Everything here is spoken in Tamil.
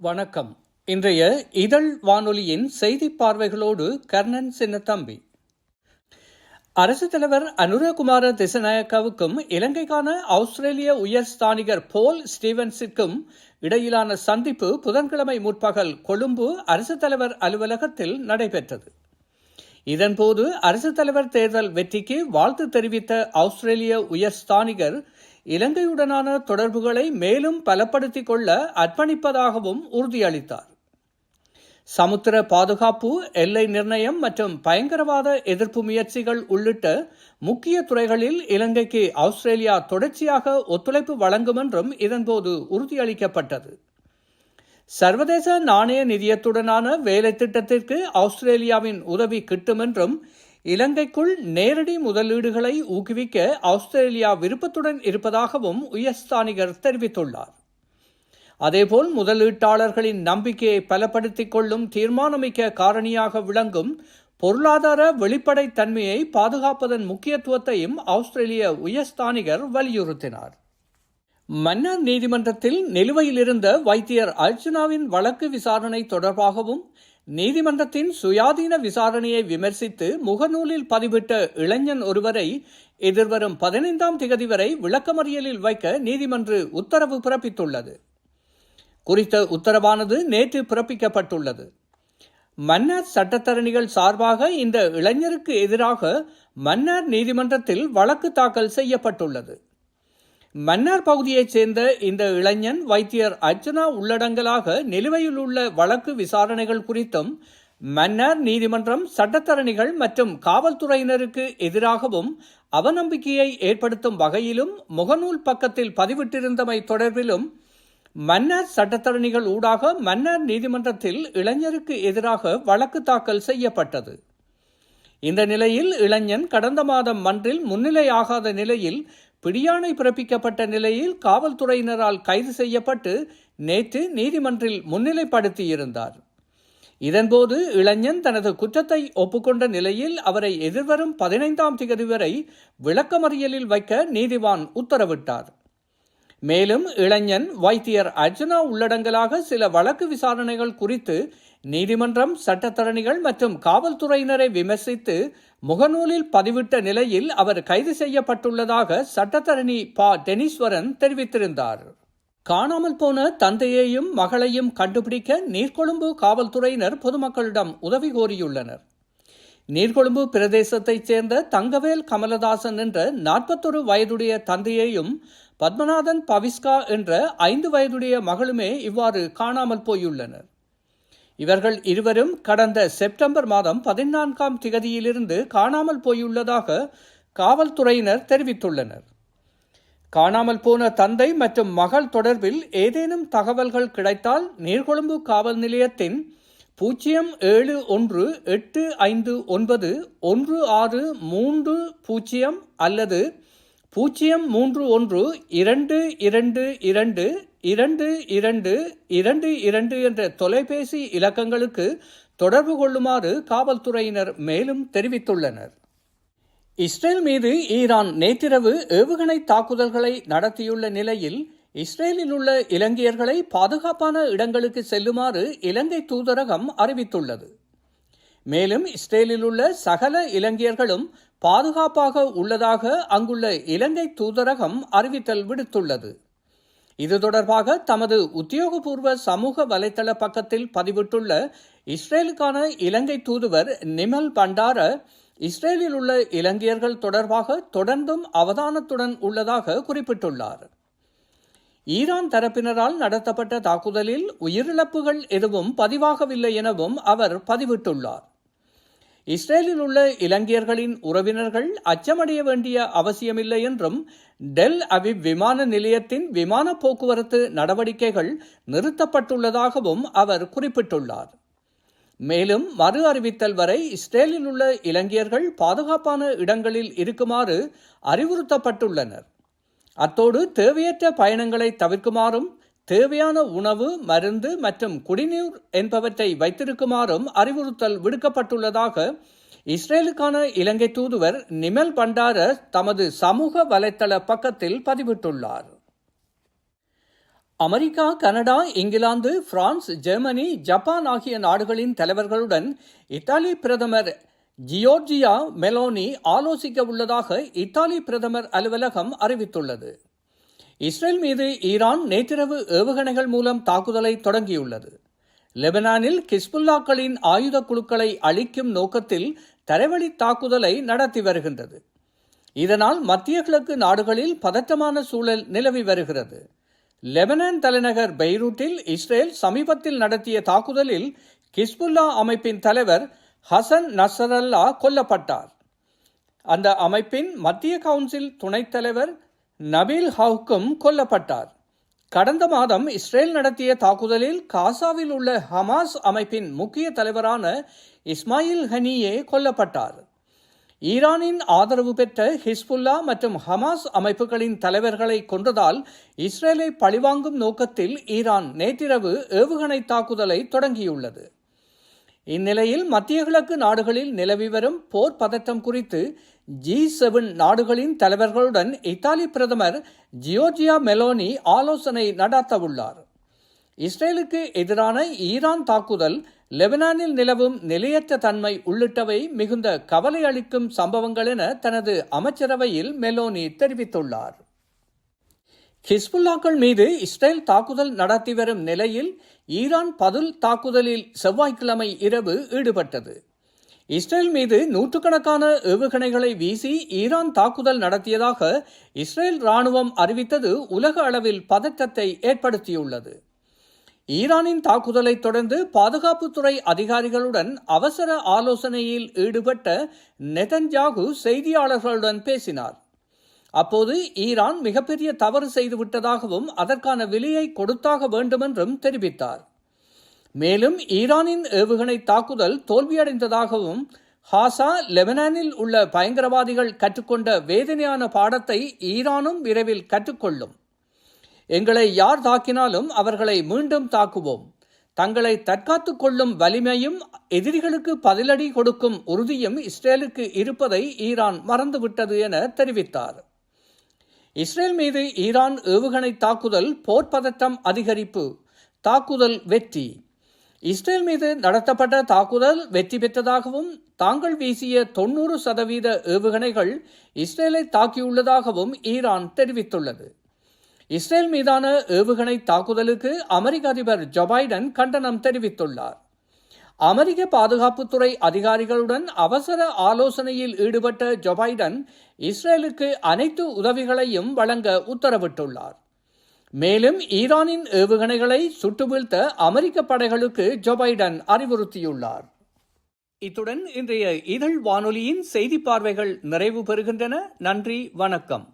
வணக்கம். இன்றைய இதழ் வானொலியின் செய்தி பார்வைகளோடு கர்ணன் சின்னத்தம்பி. அரசு தலைவர் அனுரகுமார திசநாயக்காவுக்கும் இலங்கைக்கான ஆஸ்திரேலிய உயர் ஸ்தானிகர் போல் ஸ்டீவன்ஸிற்கும் இடையிலான சந்திப்பு புதன்கிழமை முற்பகல் கொழும்பு அரசு தலைவர் அலுவலகத்தில் நடைபெற்றது. இதன்போது அரசு தலைவர் தேர்தல் வெற்றிக்கு வாழ்த்து தெரிவித்த ஆஸ்திரேலிய உயர் ஸ்தானிகர் இலங்கையுடனான தொடர்புகளை மேலும் பலப்படுத்திக் கொள்ள அர்ப்பணிப்பதாகவும் உறுதியளித்தார். சமுத்திர பாதுகாப்பு எல்லை நிர்ணயம் மற்றும் பயங்கரவாத எதிர்ப்பு முயற்சிகள் உள்ளிட்ட முக்கிய துறைகளில் இலங்கைக்கு ஆஸ்திரேலியா தொடர்ச்சியாக ஒத்துழைப்பு வழங்கும் என்றும் இதன்போது உறுதியளிக்கப்பட்டது. சர்வதேச நாணய நிதியத்துடனான வேலை திட்டத்திற்கு ஆஸ்திரேலியாவின் உதவி கிட்டும் என்றும் இலங்கைக்குள் நேரடி முதலீடுகளை ஊக்குவிக்க ஆஸ்திரேலியா விருப்பத்துடன் இருப்பதாகவும் உயர்ஸ்தானிகர் தெரிவித்துள்ளார். அதேபோல் முதலீட்டாளர்களின் நம்பிக்கையை பலப்படுத்திக் கொள்ளும் தீர்மானமிக்க காரணியாக விளங்கும் பொருளாதார வெளிப்படைத் தன்மையை பாதுகாப்பதன் முக்கியத்துவத்தையும் ஆஸ்திரேலிய உயர்ஸ்தானிகர் வலியுறுத்தினார். மன்னார் நீதிமன்றத்தில் நிலுவையில் இருந்த வைத்தியர் அர்ச்சனாவின் வழக்கு விசாரணை தொடர்பாகவும் நீதிமன்றத்தின் சுயாதீன விசாரணையை விமர்சித்து முகநூலில் பதிவிட்ட இளைஞன் ஒருவரை எதிர்வரும் பதினைந்தாம் திகதி வரை விளக்கமறியலில் வைக்க நீதிமன்று உத்தரவு பிறப்பித்துள்ளது. குறித்த உத்தரவானது நேற்று பிறப்பிக்கப்பட்டுள்ளது. மன்னார் சட்டத்தரணிகள் சார்பாக இந்த இளைஞருக்கு எதிராக மன்னார் நீதிமன்றத்தில் வழக்கு தாக்கல் செய்யப்பட்டுள்ளது. மன்னார் பகுதியைச் சேர்ந்த இந்த இளைஞன் வைத்தியர் அர்ச்சனா உள்ளடங்கலாக நிலுவையில் உள்ள வழக்கு விசாரணைகள் குறித்தும் மன்னார் நீதிமன்றம் சட்டத்தரணிகள் மற்றும் காவல்துறையினருக்கு எதிராகவும் அவநம்பிக்கையை ஏற்படுத்தும் வகையிலும் முகநூல் பக்கத்தில் பதிவிட்டிருந்தமை தொடர்பிலும் மன்னார் சட்டத்தரணிகள் ஊடாக மன்னார் நீதிமன்றத்தில் இளைஞருக்கு எதிராக வழக்கு தாக்கல் செய்யப்பட்டது. இந்த நிலையில் இளைஞன் கடந்த மாதம் மன்றில் முன்னிலையாகாத நிலையில் பிடியாணை பிறப்பிக்கப்பட்ட நிலையில் காவல்துறையினரால் கைது செய்யப்பட்டு நேற்று நீதிமன்றில் முன்னிலைப்படுத்தியிருந்தார். இதன்போது இளைஞன் தனது குற்றத்தை ஒப்புக்கொண்ட நிலையில் அவரை எதிர்வரும் பதினைந்தாம் திகதி வரை விளக்கமறியலில் வைக்க நீதிவான் உத்தரவிட்டார். மேலும் இளைஞன் வைத்தியர் அர்ஜுனா உள்ளடங்கலாக சில வழக்கு விசாரணைகள் குறித்து நீதிமன்றம் சட்டத்தரணிகள் மற்றும் காவல்துறையினரை விமர்சித்து முகநூலில் பதிவிட்ட நிலையில் அவர் கைது செய்யப்பட்டுள்ளதாக சட்டத்தரணி ப. டெனீஸ்வரன் தெரிவித்திருந்தார். காணாமல் போன தந்தையையும் மகளையும் கண்டுபிடிக்க நீர்கொழும்பு காவல்துறையினர் பொதுமக்களிடம் உதவி கோரியுள்ளனர். நீர்கொழும்பு பிரதேசத்தைச் சேர்ந்த தங்கவேல் கமலதாசன் என்ற நாற்பத்தொரு வயதுடைய தந்தையையும் பத்மநாதன் பவிஸ்கா என்ற ஐந்து வயதுடைய மகளுமே இவ்வாறு காணாமல் போயுள்ளனர். இவர்கள் இருவரும் கடந்த செப்டம்பர் மாதம் பதினான்காம் திகதியிலிருந்து காணாமல் போயுள்ளதாக காவல்துறையினர் தெரிவித்துள்ளனர். காணாமல் போன தந்தை மற்றும் மகள் தொடர்பில் ஏதேனும் தகவல்கள் கிடைத்தால் நீர்கொழும்பு காவல் நிலையத்தின் பூஜ்ஜியம் ஏழு ஒன்று எட்டு ஐந்து ஒன்பது ஒன்று ஆறு மூன்று பூஜ்ஜியம் அல்லது பூஜ்ஜியம் மூன்று ஒன்று இரண்டு இரண்டு இரண்டு இரண்டு இரண்டு இரண்டு இரண்டு என்ற தொலைபேசி இலக்கங்களுக்கு தொடர்பு கொள்ளுமாறு காவல்துறையினர் மேலும் தெரிவித்துள்ளனர். இஸ்ரேல் மீது ஈரான் நேற்றிரவு ஏவுகணை தாக்குதல்களை நடத்தியுள்ள நிலையில் இஸ்ரேலில் உள்ள இலங்கையர்களை பாதுகாப்பான இடங்களுக்கு செல்லுமாறு இலங்கை தூதரகம் அறிவித்துள்ளது. மேலும் இஸ்ரேலில் உள்ள சகல இலங்கையர்களும் பாதுகாப்பாக உள்ளதாக அங்குள்ள இலங்கை தூதரகம் அறிவித்தல் விடுத்துள்ளது. இது தொடர்பாக தமது உத்தியோகபூர்வ சமூக வலைதள பக்கத்தில் பதிவிட்டுள்ள இஸ்ரேலுக்கான இலங்கை தூதுவர் நிமல் பண்டார இஸ்ரேலில் உள்ள இலங்கையர்கள் தொடர்பாக தொடர்ந்தும் அவதானத்துடன் உள்ளதாக குறிப்பிட்டுள்ளார். ஈரான் தரப்பினரால் நடத்தப்பட்ட தாக்குதலில் உயிரிழப்புகள் எதுவும் பதிவாகவில்லை எனவும் அவர் பதிவிட்டுள்ளார். இஸ்ரேலில் உள்ள இலங்கையர்களின் உறவினர்கள் அச்சமடைய வேண்டிய அவசியமில்லை என்றும் டெல் அவிவ் விமான நிலையத்தின் விமான போக்குவரத்து நடவடிக்கைகள் நிறுத்தப்பட்டுள்ளதாகவும் அவர் குறிப்பிட்டுள்ளார். மேலும் மறு அறிவித்தல் வரை இஸ்ரேலில் உள்ள இலங்கையர்கள் பாதுகாப்பான இடங்களில் இருக்குமாறு அறிவுறுத்தப்பட்டுள்ளனர். அத்தோடு தேவையற்ற பயணங்களை தவிர்க்குமாறும் தேவையான உணவு மருந்து மற்றும் குடிநீர் என்பவற்றை வைத்திருக்குமாறும் அறிவுறுத்தல் விடுக்கப்பட்டுள்ளதாக இஸ்ரேலுக்கான இலங்கை தூதுவர் நிமல் பண்டார தமது சமூக வலைத்தள பக்கத்தில் பதிவிட்டுள்ளார். America Canada England France Germany Japan ஆகிய நாடுகளின் தலைவர்களுடன் இத்தாலி பிரதமர் ஜியோர்ஜியா மெலோனி ஆலோசிக்க உள்ளதாக இத்தாலி பிரதமர் அலுவலகம் அறிவித்துள்ளது. இஸ்ரேல் மீது ஈரான் நேற்றிரவு ஏவுகணைகள் மூலம் தாக்குதலை தொடங்கியுள்ளது. லெபனானில் கிஸ்புல்லாக்களின் ஆயுத குழுக்களை அழிக்கும் நோக்கத்தில் தரைவழி தாக்குதலை நடத்தி வருகின்றது. இதனால் மத்திய கிழக்கு நாடுகளில் பதற்றமான சூழல் நிலவி வருகிறது. லெபனான் தலைநகர் பெய்ரூட்டில் இஸ்ரேல் சமீபத்தில் நடத்திய தாக்குதலில் கிஸ்புல்லா அமைப்பின் தலைவர் ஹசன் நசரல்லா கொல்லப்பட்டார். அந்த அமைப்பின் மத்திய கவுன்சில் துணைத் தலைவர் நபீல் ஹவுக்கும் கொல்லப்பட்டார். கடந்த மாதம் இஸ்ரேல் நடத்திய தாக்குதலில் காசாவில் உள்ள ஹமாஸ் அமைப்பின் முக்கிய தலைவரான இஸ்மாயில் ஹனியே கொல்லப்பட்டார். ஈரானின் ஆதரவு பெற்ற ஹிஸ்புல்லா மற்றும் ஹமாஸ் அமைப்புகளின் தலைவர்களை கொன்றதால் இஸ்ரேலை பழிவாங்கும் நோக்கத்தில் ஈரான் நேற்றிரவு ஏவுகணை தாக்குதலை தொடங்கியுள்ளது. இந்நிலையில் மத்திய கிழக்கு நாடுகளில் நிலவி வரும் போர் பதட்டம் குறித்து ஜி செவன் நாடுகளின் தலைவர்களுடன் இத்தாலி பிரதமர் ஜியோர்ஜியா மெலோனி ஆலோசனை நடத்தவுள்ளார். இஸ்ரேலுக்கு எதிரான ஈரான் தாக்குதல் லெபனானில் நிலவும் நிலையற்ற தன்மை உள்ளிட்டவை மிகுந்த கவலை அளிக்கும் சம்பவங்கள் என தனது அமைச்சரவையில் மெலோனி தெரிவித்துள்ளார். ஹிஸ்புல்லாக்கள் மீது இஸ்ரேல் தாக்குதல் நடத்தி வரும் நிலையில் ஈரான் பதில் தாக்குதலில் செவ்வாய்க்கிழமை இரவு ஈடுபட்டது. இஸ்ரேல் மீது நூற்றுக்கணக்கான ஏவுகணைகளை வீசி ஈரான் தாக்குதல் நடத்தியதாக இஸ்ரேல் ராணுவம் அறிவித்தது உலக அளவில் பதற்றத்தை ஏற்படுத்தியுள்ளது. ஈரானின் தாக்குதலை தொடர்ந்து பாதுகாப்புத்துறை அதிகாரிகளுடன் அவசர ஆலோசனையில் ஈடுபட்ட நெதன்ஜாகு செய்தியாளர்களுடன் பேசினார். அப்போது ஈரான் மிகப்பெரிய தவறு செய்துவிட்டதாகவும் அதற்கான விலையை கொடுத்தாக வேண்டுமென்றும் தெரிவித்தார். மேலும் ஈரானின் ஏவுகணை தாக்குதல் தோல்வியடைந்ததாகவும் ஹாசா லெபனானில் உள்ள பயங்கரவாதிகள் கற்றுக்கொண்ட வேதனையான பாடத்தை ஈரானும் விரைவில் கற்றுக்கொள்ளும். எங்களை யார் தாக்கினாலும் அவர்களை மீண்டும் தாக்குவோம். தங்களை தற்காத்துக் கொள்ளும் வலிமையும் எதிரிகளுக்கு பதிலடி கொடுக்கும் உறுதியும் இஸ்ரேலுக்கு இருப்பதை ஈரான் மறந்துவிட்டது என தெரிவித்தார். இஸ்ரேல் மீது ஈரான் ஏவுகணை தாக்குதல் போர் பதட்டம் அதிகரிப்பு தாக்குதல் வெற்றி. இஸ்ரேல் மீது நடத்தப்பட்ட தாக்குதல் வெற்றி பெற்றதாகவும் தாங்கள் வீசிய தொன்னூறு சதவீத ஏவுகணைகள் இஸ்ரேலை தாக்கியுள்ளதாகவும் ஈரான் தெரிவித்துள்ளது. இஸ்ரேல் மீதான ஏவுகணை தாக்குதலுக்கு அமெரிக்க அதிபர் ஜோ பைடன் கண்டனம் தெரிவித்துள்ளார். அமெரிக்க பாதுகாப்புத்துறை அதிகாரிகளுடன் அவசர ஆலோசனையில் ஈடுபட்ட ஜோ பைடன் இஸ்ரேலுக்கு அனைத்து உதவிகளையும் வழங்க உத்தரவிட்டுள்ளார். மேலும் ஈரானின் ஏவுகணைகளை சுட்டு வீழ்த்த அமெரிக்க படைகளுக்கு ஜோ பைடன் அறிவுறுத்தியுள்ளார். இத்துடன் இன்றைய இதழ் வானொலியின் செய்தி பார்வைகள் நிறைவு பெறுகின்றன. நன்றி வணக்கம்.